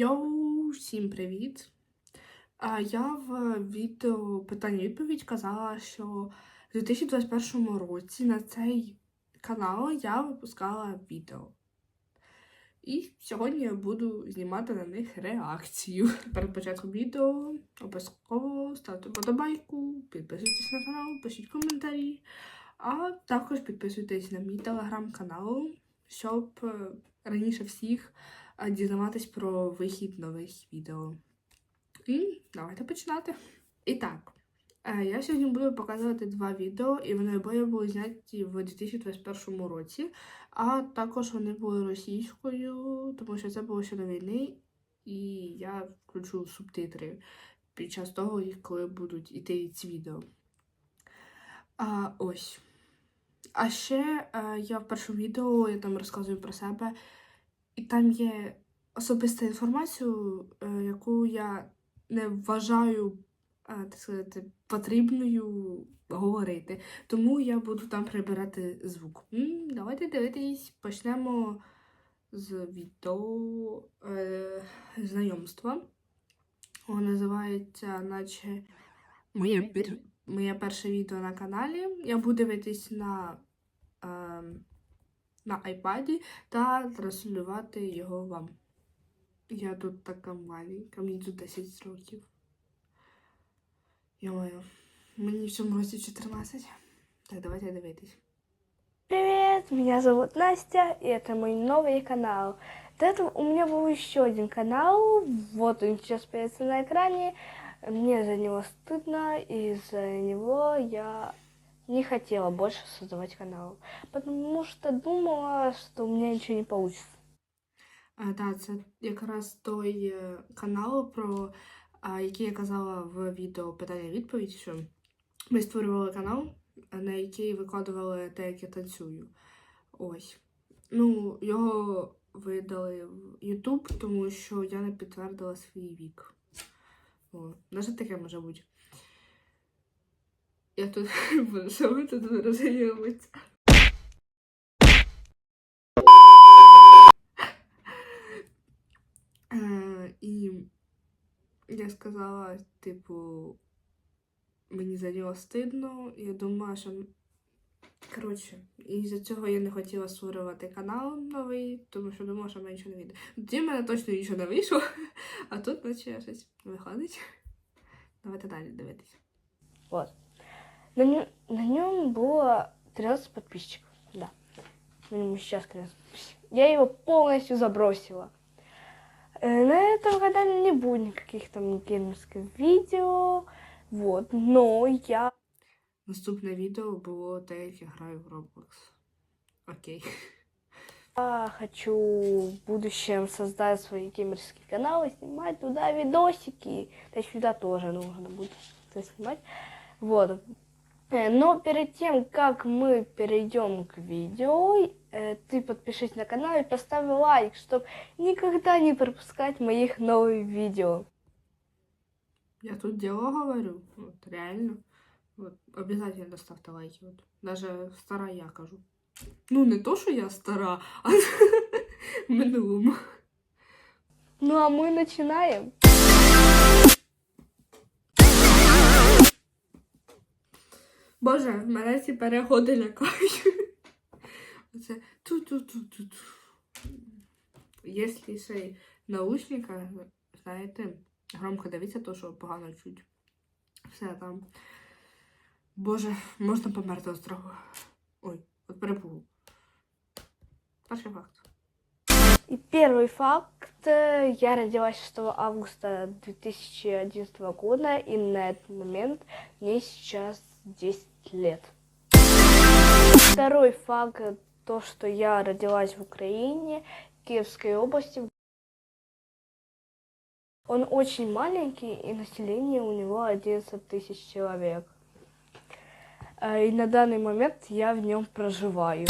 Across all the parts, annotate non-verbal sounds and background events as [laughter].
Йоу, всім привіт! Я в відео питання-відповідь казала, що в 2021 році на цей канал я випускала відео. І сьогодні я буду знімати на них реакцію. Перед початком відео обов'язково ставте подобайку, підписуйтесь на канал, пишіть коментарі, а також підписуйтесь на мій телеграм-канал, щоб е, раніше всіх дізнаватись про вихід нових відео. І давайте починати. І так, е, я сьогодні буду показувати два відео, і вони обоє були зняті в 2021 році, а також вони були російською, тому що це було ще до війни, і я включу субтитри під час того, коли будуть іти ці відео. А, ось. А ще е, я в першому відео я там розказую про себе, і там є особиста інформація, е, яку я не вважаю е, так сказати, потрібною говорити. Тому я буду там прибирати звук. Давайте дивитись, почнемо з відео е, знайомства. Воно називається, наче моє, моє перше відео на каналі. Я буду дивитись на, е, на iPad та транслювати його вам. Я тут така маленька, мені тут 10 років. Йомаю, мені в цьому році 14. Так, давайте дивитись. Привет, меня зовут Настя, и это мой новый канал. До этого у меня был еще один канал, вот он сейчас появится на экране. Мне за него стыдно, и за него я не хотела больше создавать канал, потому что думала, что у меня ничего не получится. А, так, це якраз той е, канал, про а, який я казала в відео питання-відповідь, що ми створювали канал, на який викладували те, як я танцюю. Ось. Ну, його видали в YouTube, тому що я не підтвердила свій вік. О, навіть таке може бути. Я тут [laughs] що ви тут розганяємося. Е, і я сказала, типу, мені за нього стидно. Я думала, що. Коротше, і за цього я не хотіла створювати канал новий, тому що думала, що мене нічого не вийде. Тоді в мене точно нічого не вийшло, [laughs] а тут наче щось виходить. Давайте далі дивитись. Вот. На нем, на нем было 13 подписчиков, да. На нем сейчас 13 подписчиков. Я его полностью забросила. Э, На этом канале не будет никаких там геймерских видео, вот, но я Наступне відео було те, як я граю в Roblox. Окей. хочу в будущем создать свои геймерские каналы, снимать туда видосики. Да и сюда тоже нужно будет это снимать. Вот. Э, Но перед тем, как мы перейдем к видео, э, ты подпишись на канал и поставь лайк, чтобы никогда не пропускать моих новых видео. Я тут дело говорю, вот реально. Вот, обязательно ставте лайки. Вот. Даже стара я кажу. Ну, не то, що я стара, а [laughs] минулому. Ну а мы начинаем. Боже, мене ці переходи лякають. Оце ту-ту-ту-ту-ту. Якщо ще й наушника, знаєте, громко дивіться, то що погано чуть. Все там. Боже, можна померти з страху. Ой, от перепугу. Перший факт. И первый факт. э, Я родилась 6 августа 2011 года, и на этот момент мне сейчас 10 лет. Второй факт то, что я родилась в Украине, Киевской области. Он очень маленький, и население у него 11 тысяч человек. Э, И на данный момент я в нем проживаю.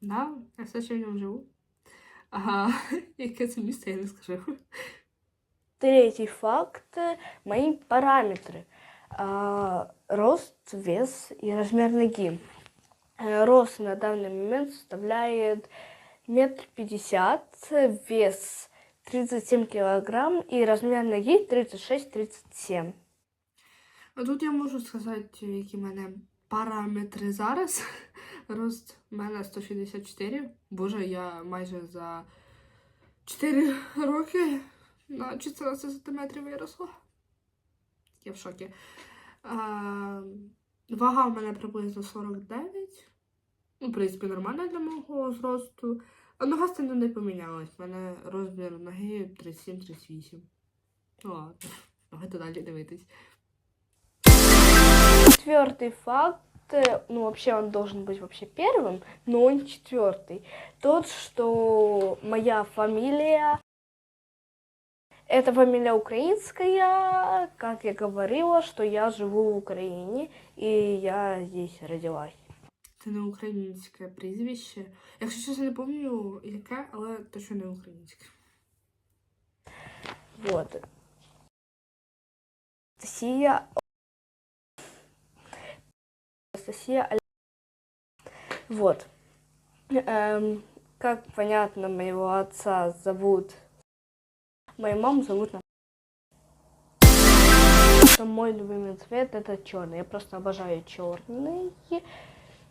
Да, я все ще в ньому живу. Ага, яке це місце, я не скажу. Третий факт – мои параметры. Рост, вес и размер ноги. Рост на данный момент составляет метр пятьдесят, вес 37 килограмм и размер ноги 36-37. А тут я можу сказати, які в мене параметри зараз. [laughs] Рост мене 164. Боже, я майже за 4 роки на 14 сантиметрів виросла. Я в шокі. А, вага в мене приблизно 49. Ну, в принципі, нормально для мого зросту. А нога сильно не помінялась. У мене розмір ноги 37-38. Ну ладно, давайте далі дивитись. Четвертый факт, э, ну вообще он должен быть вообще первым, но он четвертый. Тот, что моя фамилия, это фамилия украинская, как я говорила, что я живу в Украине и я здесь родилась. Це не українське прізвище. Якщо чесно, не пам'ятаю, яке, але точно не українське. Вот. Анастасия. Анастасия. Аль- Вот. Эм, как понятно, моего отца зовут... Мою маму зовут Наталья. Что Мой любимый цвет это черный. Я просто обожаю черный.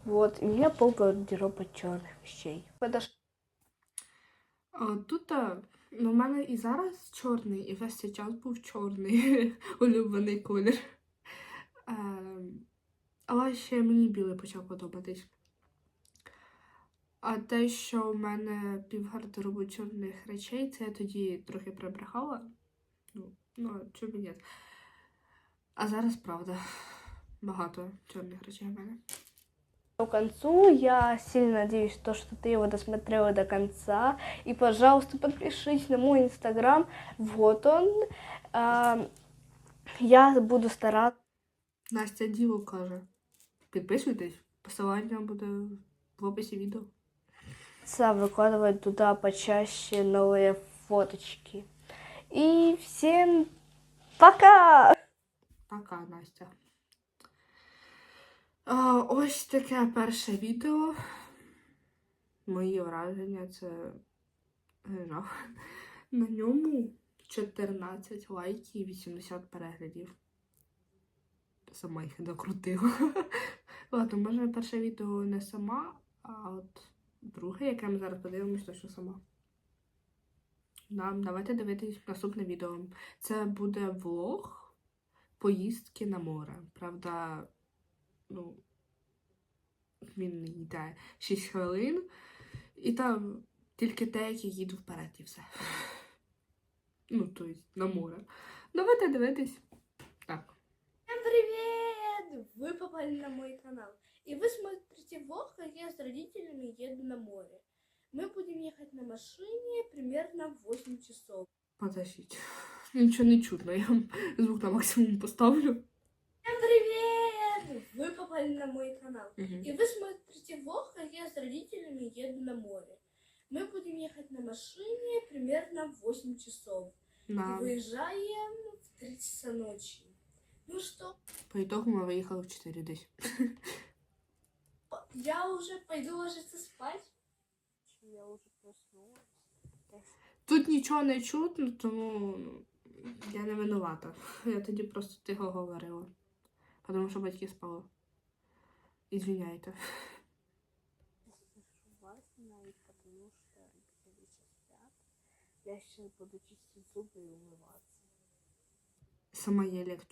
Вот. И у меня пол гардероба черных вещей. Подош... А тут а, ну, в мене і зараз чорний, і весь цей час був чорний [laughs] улюблений колір. Ем, але ще мені білий почав подобатись. А те, що в мене півгардеробу чорних речей, це я тоді трохи прибрехала. Ну, ну чому ні. А зараз правда. Багато чорних речей в мене. к концу. Я сильно надеюсь, то, что ты его досмотрела до конца. И, пожалуйста, подпишись на мой инстаграм. Вот он. А, Я буду стараться Настя Діло каже. Підписуйтесь, посилання буде в описі відео выкладывать туда почаще новые фоточки. И всем пока! Пока, Настя. А, ось таке перше відео. Мої враження це жах. На ньому 14 лайків і 80 переглядів. Сама їх докрутила. [laughs] Ладно, може перше відео не сама, а от друге, яке ми зараз подивимось, точно сама. Да, давайте дивитись наступне відео. Це буде влог поїздки на море. Правда, ну, він не йде 6 хвилин, і там тільки те, які їду вперед, і все. [laughs] Ну, тобто, на море. Давайте дивитись. Так. Всем привет! Вы попали на мой канал. И вы смотрите влог, как я с родителями еду на море. Мы будем ехать на машине примерно в 8 часов. Подождіть. Нічого не чутно, я вам звук на максимум поставлю. Всем привет! Вы попали на мой канал. Мгм. И вы смотрите влог, как я с родителями еду на море. Мы будем ехать на машине примерно в 8 часов. И На... выезжаем в 3 часа ночи. Ну что, По ітогу ми виїхали в 4 десь. Я уже пойду ложиться спать. Я уже проснулась. Тут нічого не чутно, тому ну, я не винувата. [laughs] Я тоді просто тихо говорила. Тому що батьки спали. Ізвиняйте. Я сейчас буду чистить зубы и умываться. Сама єлі як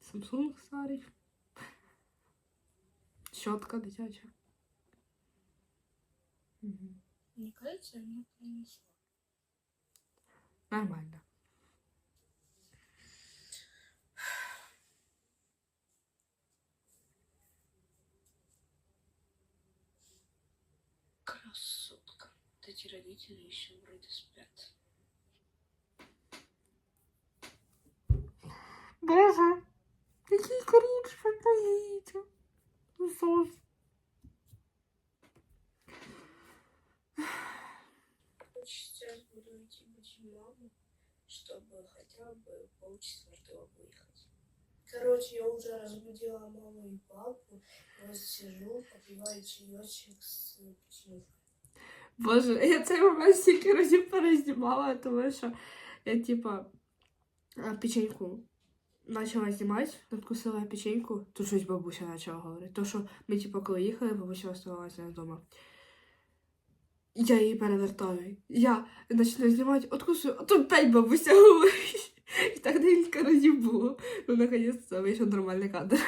Samsung старий. Щотка дитяча. Угу. Мне кажется, она принесла. Нормально. Красотка. Вот эти родители еще вроде спят. Боже, який крінж, помогите. Зос. Сейчас буду идти будить маму, чтобы хотя бы полчетвертого выехать. Короче, я уже разбудила маму и папу. Вот сижу, попиваю чаечек с печенькой. Боже, я цей момент стільки разів перезнімала, тому що я типа а, печеньку почала знімати, надкусила печеньку, тут щось бабуся почала говорити. То, що ми, типу, коли їхали, бабуся оставалася вдома. Я її перевертаю. Я починаю знімати, откусую, а тут п'ять бабуся говорить. І так декілька разів було. Ну, наконець-то вийшов нормальний кадр.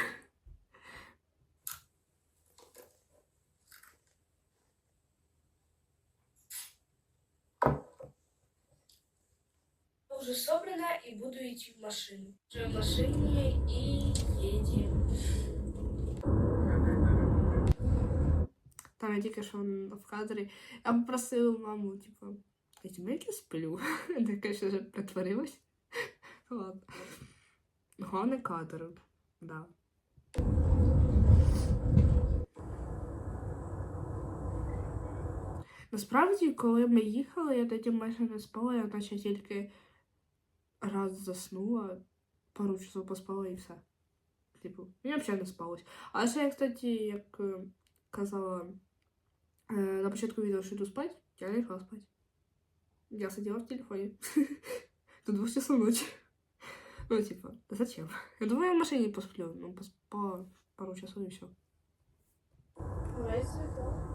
Я уже буду в машину. Уже в машине и едем. Там я тільки що в кадрі. Я попросила маму, типу, я тебе я сплю. Така ще ж притворилась. Ладно. Головне кадр. Да. Насправді, коли ми їхали, я тоді майже не спала, я наче тільки раз заснула, пару часов поспала і все. Типу, мені взагалі не спалось. А ще я, кстати, як е, казала е, на початку відео, що йду спати, я не лягла спати. Я сидела в телефоне. [laughs] До двух часов ночи. Ну, типа, зачем? Я думаю, я в машине посплю. Ну, поспала пару часов и все. И Мы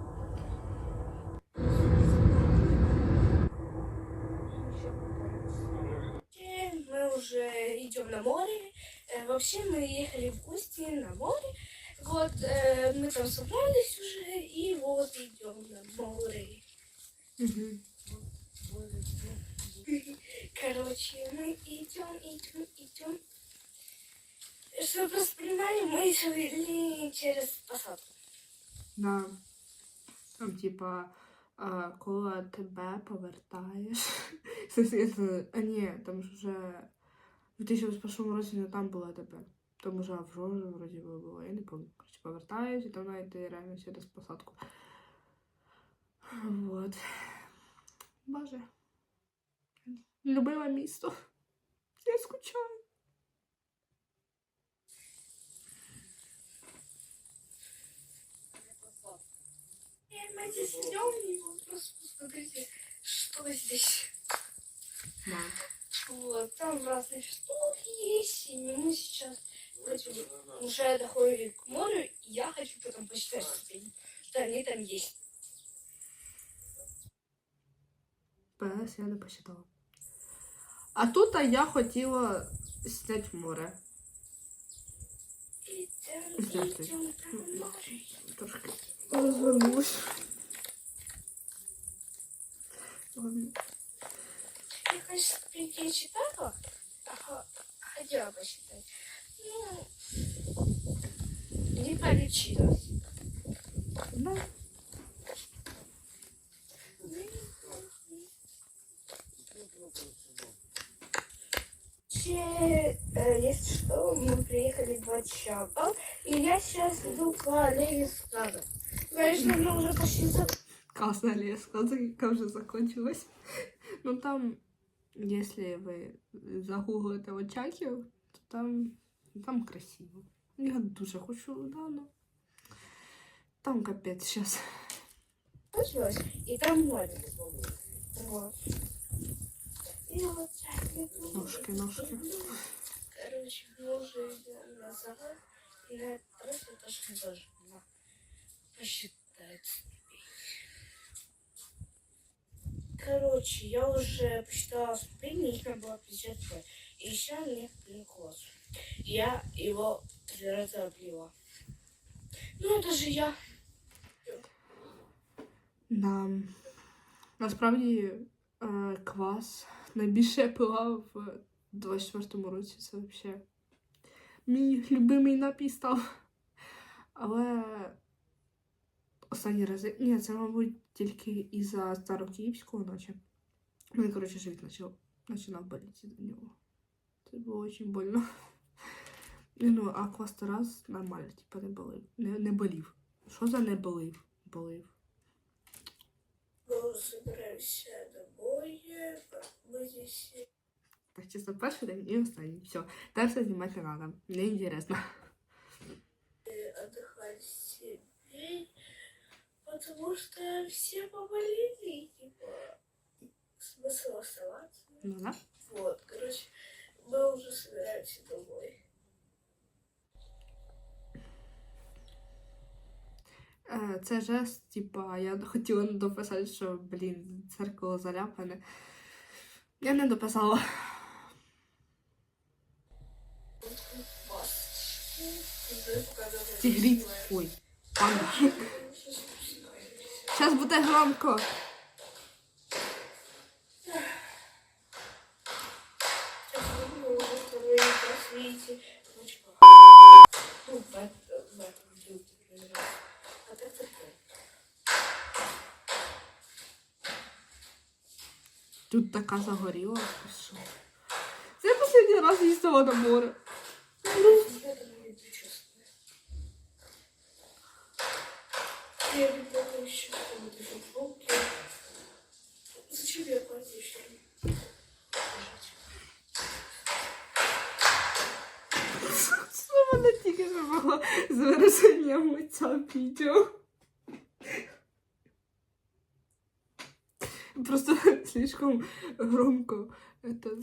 уже идем на море. Э, Вообще мы ехали в гости на море. Вот э, мы там собрались уже и вот идем на море. Короче, мы идем, идем, идем. Чтобы просто понимали, мы шли через посадку. Да. Там, типа, а, коли тебе повертаєш. Соответственно, [laughs] а ні, там ж вже в 2021 році не там була тебе. Там уже Жоржі вроді би було, я не пам'ятаю. Короче, повертаюсь, і там навіть реально через посадку. Вот. Боже. Любила місто. Я скучаю. Мы здесь идем, и просто посмотрите, что здесь. Да. Вот, там разные штуки есть, и мы сейчас бы уже доходим к морю, и я хочу потом почитать ступени, что они там есть. ПС я не посчитала. А тут а я хотіла зняти море. Идем, Здравствуй. идем там море. Трошки розвернусь. Я, конечно, ступеньки читала, хо- хотела посчитать. Ну, не получилось. Да. Вообще, э, если что, мы приехали два часа, и я сейчас иду по аллее сада. Конечно, мы уже почти за... Классная леска, яка вже закончилась. Ну там, если ви загуглите Чаки, то там там красиво. Я дуже хочу Лудану. Там капець зараз. и там море. Вот. Ножки, ножки. Короче, боже, я назад. Я просто тоже не должна посчитать. Короче, я уже посчитала их надо было 52. И еще мне глюкоз. Я его три раза облила. Ну, это же я. Да. Насправді е, квас найбільше я пила в 24-му році. Це взагалі мій любимий напій став. Але останні рази. Ні, це, мабуть, тільки із-за старокиївського наче. Мене, коротше, живіт почав, починав боліти до нього. Це було дуже больно. [laughs] Ні, Ну, а квас Тарас нормально, типу, не болів. Не, не болів. Що за не болів? Болив. Мы собираемся домой. Мы здесь Так, чисто перший день і останній. Все. Далі знімати не треба. Неінтересно. отдыхать себе, потому что все поболели, и, типа, смысл оставаться. Ну да. Вот, короче, мы уже собираемся домой. Е, Це жест, типа, я хотіла дописати, що, блін, церкало заляпане. Я не дописала. Вас. Уже показывает Тигриць. красивое. Ой, панда. Зараз буде громко. Сейчас мы уже второй раз видите. Ручка. Ну, в этом в этом видео ты проверяешь. А так такое. Тут така загоріла. ти що? Це я останній раз їздила на море. Мене тільки що було з вираженням лиця відео. Просто слишком громко это,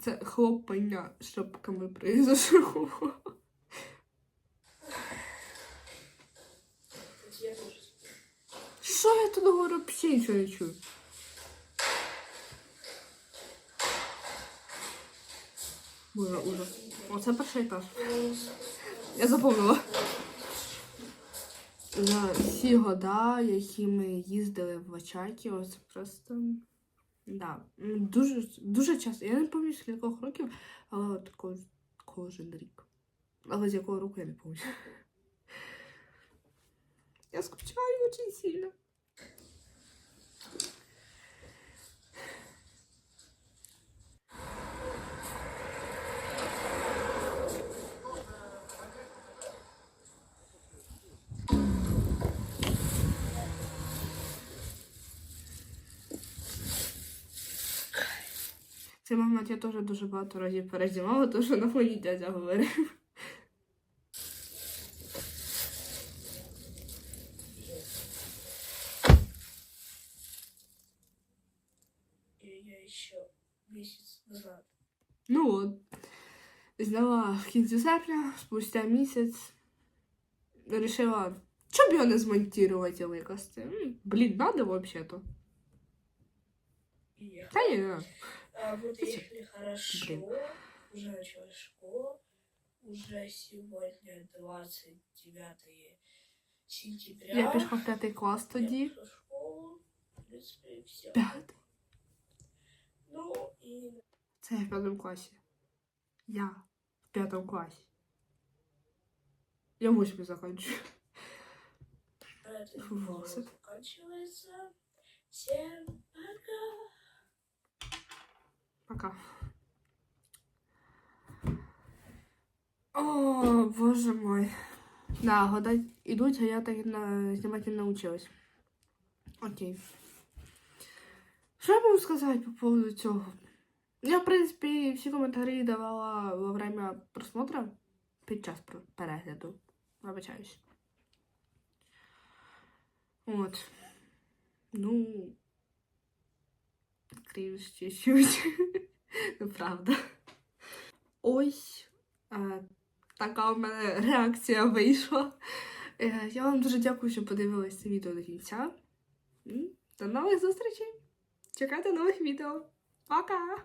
це хлопання шапками произошло. Я. Що я тут говорю? Взагалі нічого не чую. Боже, ужас. Оце перший етаж. Я запомнила. За всі года, які ми їздили в Очакі, ось просто. Да. Дуже, дуже часто. Я не пам'ятаю, з кількох років, але от кож, кожен рік. Але з якого року я не пам'ятаю. Я скучаю дуже сильно. Цей момент я теж дуже багато разів перезнімала, тому що на фоні дядя говорив. И я еще месяц назад. Ну от. Зняла в кінці серпня, спустя місяць. Вирішила, щоб його не змонтувати і викласти. Блін, надо взагалі-то. Та ні. А, вот Слушай, ехали хорошо. блин. Уже началась школа. Уже сегодня 29 сентября. Я пішла в п'ятий клас Я тоді. пошла в школу. В принципе, все. П'ятий? Ну и Це я в п'ятому класі. Я в п'ятому класі. Я восьмий закінчую. на этом Фу, видео волосы. заканчивается. Всем пока. Пока. О, боже мой. Да, года идут, а я так на... снимать не научилась. Окей. Що я можу сказати по поводу цього? Я, в принципі, всі коментарі давала во время просмотру під час перегляду. Вибачаюсь. От. Ну. Крінж чуть-чуть. [laughs] Ну, правда. Ось е, така у мене реакція вийшла. Е, я вам дуже дякую, що подивилися це відео до кінця. До нових зустрічей! Чекайте нових відео. Пока!